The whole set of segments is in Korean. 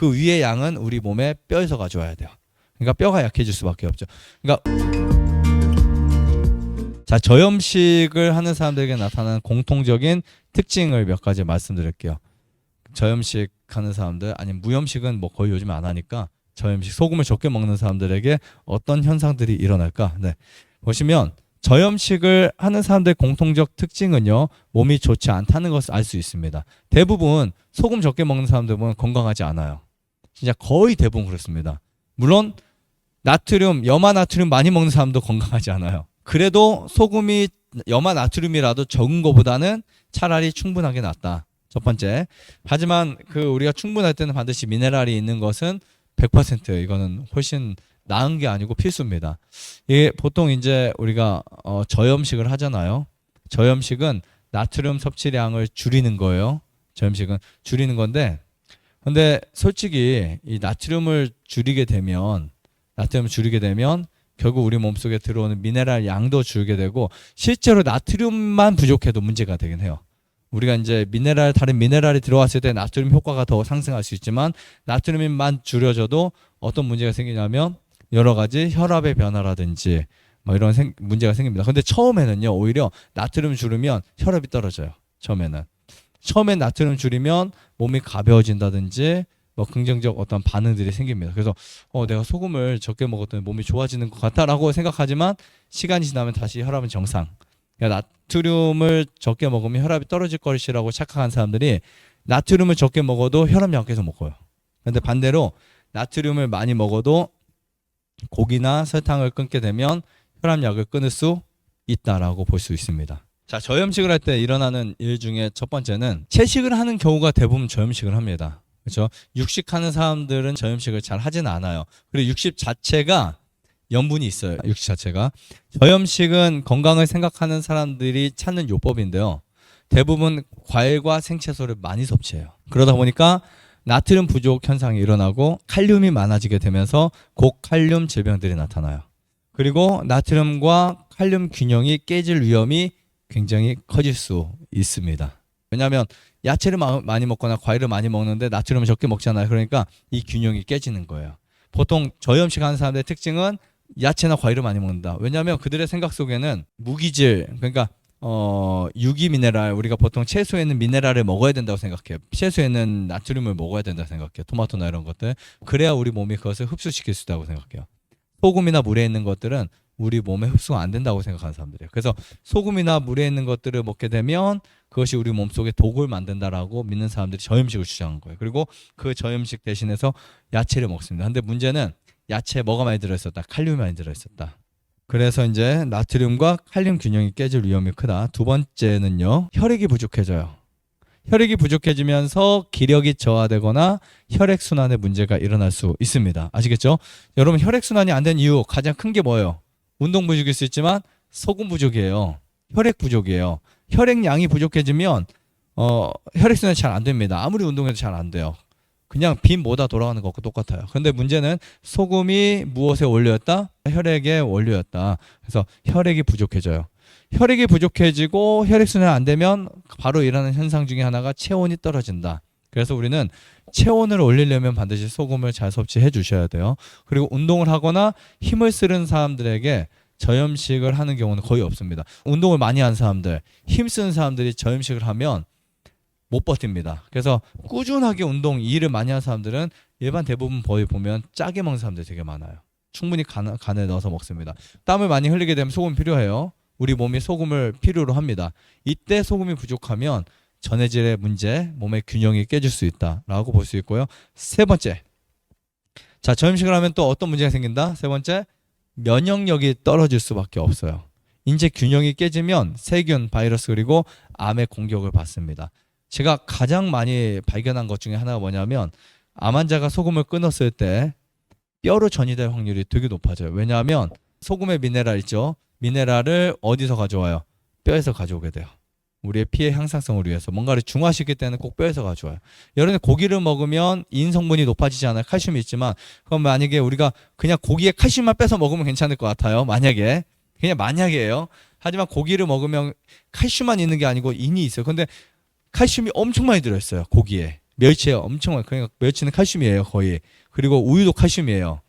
그 위의 양은 우리 몸에 뼈에서 가져와야 돼요. 그러니까 뼈가 약해질 수밖에 없죠. 그러니까 자 저염식을 하는 사람들에게 나타나는 공통적인 특징을 몇 가지 말씀드릴게요. 저염식 하는 사람들 아니면 무염식은 뭐 거의 요즘 안 하니까 저염식 소금을 적게 먹는 사람들에게 어떤 현상들이 일어날까? 네. 보시면 저염식을 하는 사람들의 공통적 특징은요. 몸이 좋지 않다는 것을 알 수 있습니다. 대부분 소금 적게 먹는 사람들은 건강하지 않아요. 진짜 거의 대부분 그렇습니다. 물론 나트륨, 염화 나트륨 많이 먹는 사람도 건강하지 않아요. 그래도 소금이 염화 나트륨이라도 적은 것보다는 차라리 충분하게 낫다. 첫 번째. 하지만 그 우리가 충분할 때는 반드시 미네랄이 있는 것은 100% 이거는 훨씬 나은 게 아니고 필수입니다. 이게 보통 이제 우리가 어, 저염식을 하잖아요. 저염식은 나트륨 섭취량을 줄이는 거예요. 저염식은 줄이는 건데 근데 솔직히 이 나트륨을 줄이게 되면 나트륨을 줄이게 되면 결국 우리 몸속에 들어오는 미네랄 양도 줄게 되고 실제로 나트륨만 부족해도 문제가 되긴 해요. 우리가 이제 미네랄 다른 미네랄이 들어왔을 때 나트륨 효과가 더 상승할 수 있지만 나트륨만 줄여져도 어떤 문제가 생기냐면 여러 가지 혈압의 변화라든지 뭐 이런 생- 문제가 생깁니다. 근데 처음에는요 오히려 나트륨 줄이면 혈압이 떨어져요. 처음에는 처음에 나트륨 줄이면 몸이 가벼워진다든지 뭐 긍정적 어떤 반응들이 생깁니다. 그래서 어 내가 소금을 적게 먹었더니 몸이 좋아지는 것 같다라고 생각하지만 시간이 지나면 다시 혈압은 정상. 그러니까 나트륨을 적게 먹으면 혈압이 떨어질 것이라고 착각한 사람들이 나트륨을 적게 먹어도 혈압 약해서 먹어요. 근데 반대로 나트륨을 많이 먹어도 고기나 설탕을 끊게 되면 혈압약을 끊을 수 있다라고 볼 수 있습니다. 자, 저염식을 할 때 일어나는 일 중에 첫 번째는 채식을 하는 경우가 대부분 저염식을 합니다. 그렇죠? 육식하는 사람들은 저염식을 잘 하진 않아요. 그리고 육식 자체가 염분이 있어요. 육식 자체가. 저염식은 건강을 생각하는 사람들이 찾는 요법인데요. 대부분 과일과 생채소를 많이 섭취해요. 그러다 보니까 나트륨 부족 현상이 일어나고 칼륨이 많아지게 되면서 고칼륨 질병들이 나타나요. 그리고 나트륨과 칼륨 균형이 깨질 위험이 굉장히 커질 수 있습니다. 왜냐하면 야채를 마- 많이 먹거나 과일을 많이 먹는데 나트륨을 적게 먹잖아요. 그러니까 이 균형이 깨지는 거예요. 보통 저염식 하는 사람들의 특징은 야채나 과일을 많이 먹는다. 왜냐하면 그들의 생각 속에는 무기질, 그러니까 어, 유기 미네랄, 우리가 보통 채소에는 미네랄을 먹어야 된다고 생각해요. 채소에는 나트륨을 먹어야 된다고 생각해요. 토마토나 이런 것들. 그래야 우리 몸이 그것을 흡수시킬 수 있다고 생각해요. 소금이나 물에 있는 것들은 우리 몸에 흡수가 안 된다고 생각하는 사람들이에요. 그래서 소금이나 물에 있는 것들을 먹게 되면 그것이 우리 몸속에 독을 만든다라고 믿는 사람들이 저염식을 주장한 거예요. 그리고 그 저염식 대신해서 야채를 먹습니다. 근데 문제는 야채에 뭐가 많이 들어있었다? 칼륨이 많이 들어있었다. 그래서 이제 나트륨과 칼륨 균형이 깨질 위험이 크다. 두 번째는요. 혈액이 부족해져요. 혈액이 부족해지면서 기력이 저하되거나 혈액 순환에 문제가 일어날 수 있습니다. 아시겠죠? 여러분 혈액 순환이 안 된 이유 가장 큰 게 뭐예요? 운동 부족일 수 있지만 소금 부족이에요. 혈액 부족이에요. 혈액 양이 부족해지면 어 혈액 순환이 잘 안 됩니다. 아무리 운동해도 잘 안 돼요. 그냥 빈 모다 돌아가는 것과 똑같아요. 근데 문제는 소금이 무엇의 원료였다? 혈액의 원료였다. 그래서 혈액이 부족해져요. 혈액이 부족해지고 혈액 순환이 안 되면 바로 일어나는 현상 중에 하나가 체온이 떨어진다. 그래서 우리는 체온을 올리려면 반드시 소금을 잘 섭취해 주셔야 돼요. 그리고 운동을 하거나 힘을 쓰는 사람들에게 저염식을 하는 경우는 거의 없습니다. 운동을 많이 한 사람들, 힘 쓰는 사람들이 저염식을 하면 못 버팁니다. 그래서 꾸준하게 운동, 일을 많이 하는 사람들은 일반 대부분 거의 보면 짜게 먹는 사람들이 되게 많아요. 충분히 간, 간에 넣어서 먹습니다. 땀을 많이 흘리게 되면 소금 필요해요. 우리 몸이 소금을 필요로 합니다. 이때 소금이 부족하면 전해질의 문제, 몸의 균형이 깨질 수 있다라고 볼 수 있고요. 세 번째. 자, 저염식을 하면 또 어떤 문제가 생긴다? 세 번째. 면역력이 떨어질 수밖에 없어요. 인체 균형이 깨지면 세균, 바이러스 그리고 암의 공격을 받습니다. 제가 가장 많이 발견한 것 중에 하나가 뭐냐면 암 환자가 소금을 끊었을 때 뼈로 전이될 확률이 되게 높아져요. 왜냐하면 소금의 미네랄 있죠. 미네랄을 어디서 가져와요? 뼈에서 가져오게 돼요. 우리의 피해 향상성을 위해서 뭔가를 중화시킬 때는 꼭 뼈에서 가져와요. 여러분 고기를 먹으면 인 성분이 높아지지 않아요. 칼슘이 있지만 그럼 만약에 우리가 그냥 고기에 칼슘만 빼서 먹으면 괜찮을 것 같아요. 만약에 그냥 만약이에요. 하지만 고기를 먹으면 칼슘만 있는 게 아니고 인이 있어요. 근데 칼슘이 엄청 많이 들어있어요. 고기에 멸치에 엄청 많- 그러니까 멸치는 칼슘이에요 거의 그리고 우유도 칼슘이에요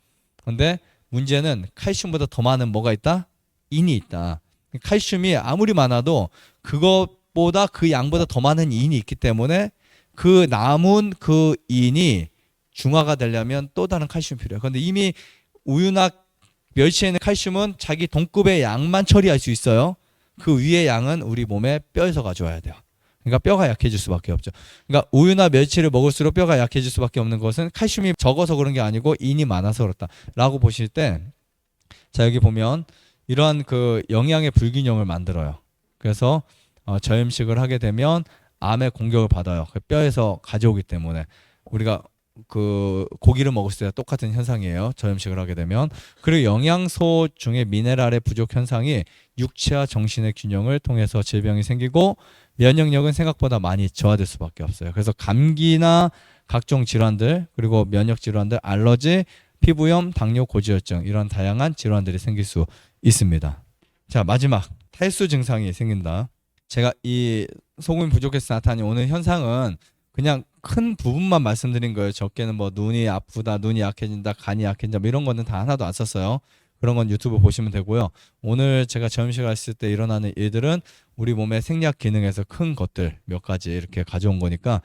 근데 문제는 칼슘보다 더 많은 뭐가 있다 인이 있다 칼슘이 아무리 많아도 그 것보다 그 양보다 더 많은 인이 있기 때문에 그 남은 그 인이 중화가 되려면 또 다른 칼슘이 필요해요 근데 이미 우유나 멸치에 있는 칼슘은 자기 동급의 양만 처리할 수 있어요 그 위의 양은 우리 몸에 뼈에서 가져와야 돼요 그러니까 뼈가 약해질 수밖에 없죠. 그러니까 우유나 멸치를 먹을수록 뼈가 약해질 수밖에 없는 것은 칼슘이 적어서 그런 게 아니고 인이 많아서 그렇다라고 보실 때, 자 여기 보면 이러한 그 영양의 불균형을 만들어요. 그래서 어, 저염식을 하게 되면 암의 공격을 받아요. 그 뼈에서 가져오기 때문에 우리가 그 고기를 먹을 때 똑같은 현상이에요. 저염식을 하게 되면 그리고 영양소 중에 미네랄의 부족 현상이 육체와 정신의 균형을 통해서 질병이 생기고 면역력은 생각보다 많이 저하될 수밖에 없어요. 그래서 감기나 각종 질환들 그리고 면역 질환들, 알러지, 피부염, 당뇨, 고지혈증 이런 다양한 질환들이 생길 수 있습니다. 자 마지막 탈수 증상이 생긴다. 제가 이 소금이 부족해서 나타나는 오늘 현상은 그냥 큰 부분만 말씀드린 거예요. 적게는 뭐 눈이 아프다, 눈이 약해진다, 간이 약해진다 뭐 이런 거는 다 하나도 안 썼어요. 그런 건 유튜브 보시면 되고요. 오늘 제가 점심 갔을 때 일어나는 일들은 우리 몸의 생리학 기능에서 큰 것들 몇 가지 이렇게 가져온 거니까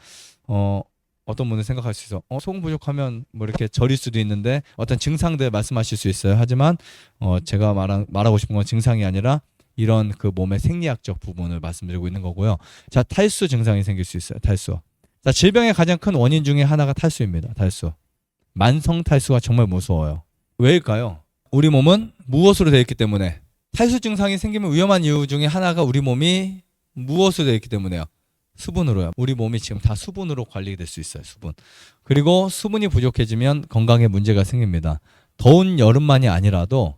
어 어떤 분은 생각할 수 있어. 어 소금 부족하면 뭐 이렇게 저릴 수도 있는데 어떤 증상들 말씀하실 수 있어요. 하지만 어 제가 말한 말하고 싶은 건 증상이 아니라 이런 그 몸의 생리학적 부분을 말씀드리고 있는 거고요. 자 탈수 증상이 생길 수 있어요. 탈수. 자 질병의 가장 큰 원인 중에 하나가 탈수입니다. 탈수. 만성 탈수가 정말 무서워요. 왜일까요? 우리 몸은 무엇으로 되어 있기 때문에 탈수 증상이 생기면 위험한 이유 중에 하나가 우리 몸이 무엇으로 되어 있기 때문에요. 수분으로요. 우리 몸이 지금 다 수분으로 관리될 수 있어요. 수분. 그리고 수분이 부족해지면 건강에 문제가 생깁니다. 더운 여름만이 아니라도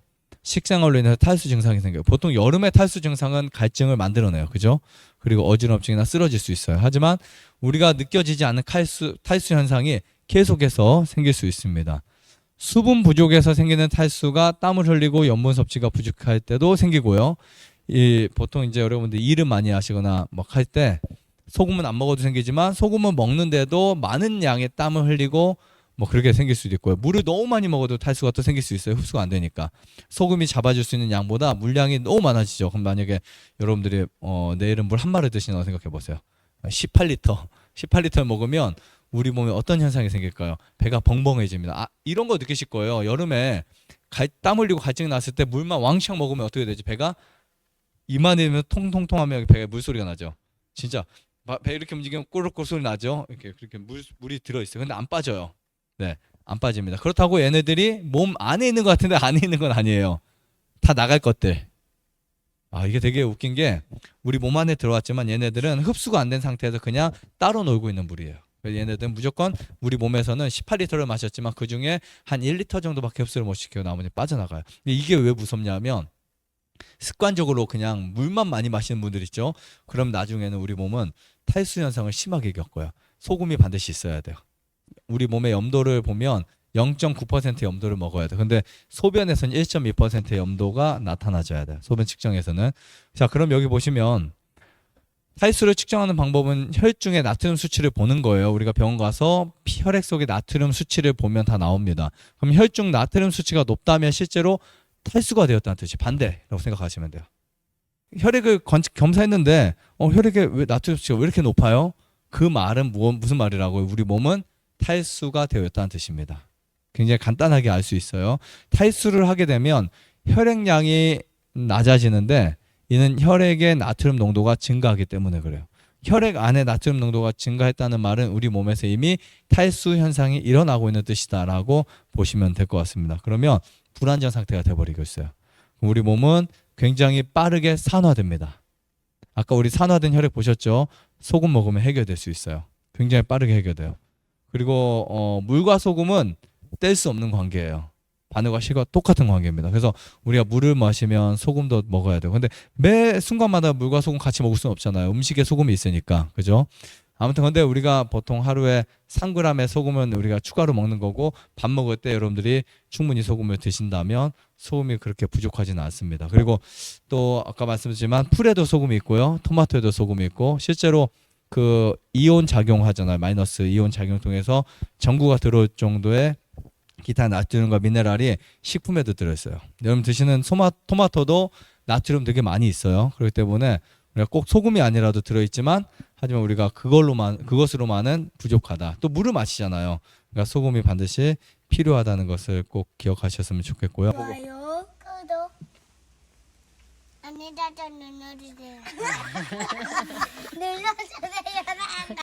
식생활로 인해서 탈수 증상이 생겨요. 보통 여름에 탈수 증상은 갈증을 만들어내요. 그죠? 그리고 어지럼증이나 쓰러질 수 있어요. 하지만 우리가 느껴지지 않는 탈수, 탈수 현상이 계속해서 생길 수 있습니다. 수분 부족에서 생기는 탈수가 땀을 흘리고 염분 섭취가 부족할 때도 생기고요. 이 보통 이제 여러분들 일을 많이 하시거나 막할때 소금은 안 먹어도 생기지만 소금은 먹는데도 많은 양의 땀을 흘리고 뭐 그렇게 생길 수도 있고요. 물을 너무 많이 먹어도 탈수가 또 생길 수 있어요. 흡수가 안 되니까. 소금이 잡아줄 수 있는 양보다 물량이 너무 많아지죠. 그럼 만약에 여러분들이 어 내일은 물 한 마리 드시나 생각해 보세요. 18리터. 18리터 먹으면 우리 몸에 어떤 현상이 생길까요? 배가 벙벙해집니다. 아, 이런 거 느끼실 거예요. 여름에 갈, 땀 흘리고 갈증 났을 때 물만 왕창 먹으면 어떻게 되지? 배가 이만하면 통통통하면 배에 물소리가 나죠. 진짜 막배 이렇게 움직이면 꼬르륵 소리 나죠. 이렇게 그렇게 물 물이 들어 있어요. 근데 안 빠져요. 네, 안 빠집니다. 그렇다고 얘네들이 몸 안에 있는 것 같은데 안에 있는 건 아니에요. 다 나갈 것들. 아 이게 되게 웃긴 게 우리 몸 안에 들어왔지만 얘네들은 흡수가 안 된 상태에서 그냥 따로 놀고 있는 물이에요. 얘네들은 무조건 우리 몸에서는 18리터를 마셨지만 그 중에 한 1리터 정도밖에 흡수를 못 시키고 나머지 빠져나가요. 이게 왜 무섭냐면 습관적으로 그냥 물만 많이 마시는 분들 있죠. 그럼 나중에는 우리 몸은 탈수 현상을 심하게 겪어요. 소금이 반드시 있어야 돼요. 우리 몸의 염도를 보면 0.9% 염도를 먹어야 돼. 근데 소변에서는 1.2%의 염도가 나타나줘야 돼. 소변 측정에서는. 자, 그럼 여기 보시면 탈수를 측정하는 방법은 혈중의 나트륨 수치를 보는 거예요. 우리가 병원 가서 피- 혈액 속의 나트륨 수치를 보면 다 나옵니다. 그럼 혈중 나트륨 수치가 높다면 실제로 탈수가 되었다는 뜻이 반대라고 생각하시면 돼요. 혈액을 건- 검사했는데 어, 혈액에 왜 나트륨 수치가 왜 이렇게 높아요? 그 말은 무, 무슨 말이라고요? 우리 몸은 탈수가 되었다는 뜻입니다. 굉장히 간단하게 알 수 있어요. 탈수를 하게 되면 혈액량이 낮아지는데 이는 혈액의 나트륨 농도가 증가하기 때문에 그래요. 혈액 안에 나트륨 농도가 증가했다는 말은 우리 몸에서 이미 탈수 현상이 일어나고 있는 뜻이다라고 보시면 될 것 같습니다. 그러면 불안정 상태가 돼버리고 있어요. 우리 몸은 굉장히 빠르게 산화됩니다. 아까 우리 산화된 혈액 보셨죠? 소금 먹으면 해결될 수 있어요. 굉장히 빠르게 해결돼요. 그리고 어, 물과 소금은 뗄 수 없는 관계예요. 바늘과 실과 똑같은 관계입니다. 그래서 우리가 물을 마시면 소금도 먹어야 돼요. 근데 매 순간마다 물과 소금 같이 먹을 수는 없잖아요. 음식에 소금이 있으니까. 그죠? 아무튼 근데 우리가 보통 하루에 3g의 소금은 우리가 추가로 먹는 거고 밥 먹을 때 여러분들이 충분히 소금을 드신다면 소금이 그렇게 부족하지는 않습니다. 그리고 또 아까 말씀드렸지만 풀에도 소금이 있고요. 토마토에도 소금이 있고 실제로 그 이온 작용 하잖아요. 마이너스 이온 작용 통해서 전구가 들어올 정도의 기타 나트륨과 미네랄이 식품에도 들어있어요. 여러분 드시는 소마, 토마토도 나트륨 되게 많이 있어요. 그렇기 때문에 우리가 꼭 소금이 아니라도 들어있지만 하지만 우리가 그걸로만 그것으로만은 부족하다. 또 물을 마시잖아요. 그러니까 소금이 반드시 필요하다는 것을 꼭 기억하셨으면 좋겠고요. 좋아요, 늦어서 눌러주세요. 눌러주세요.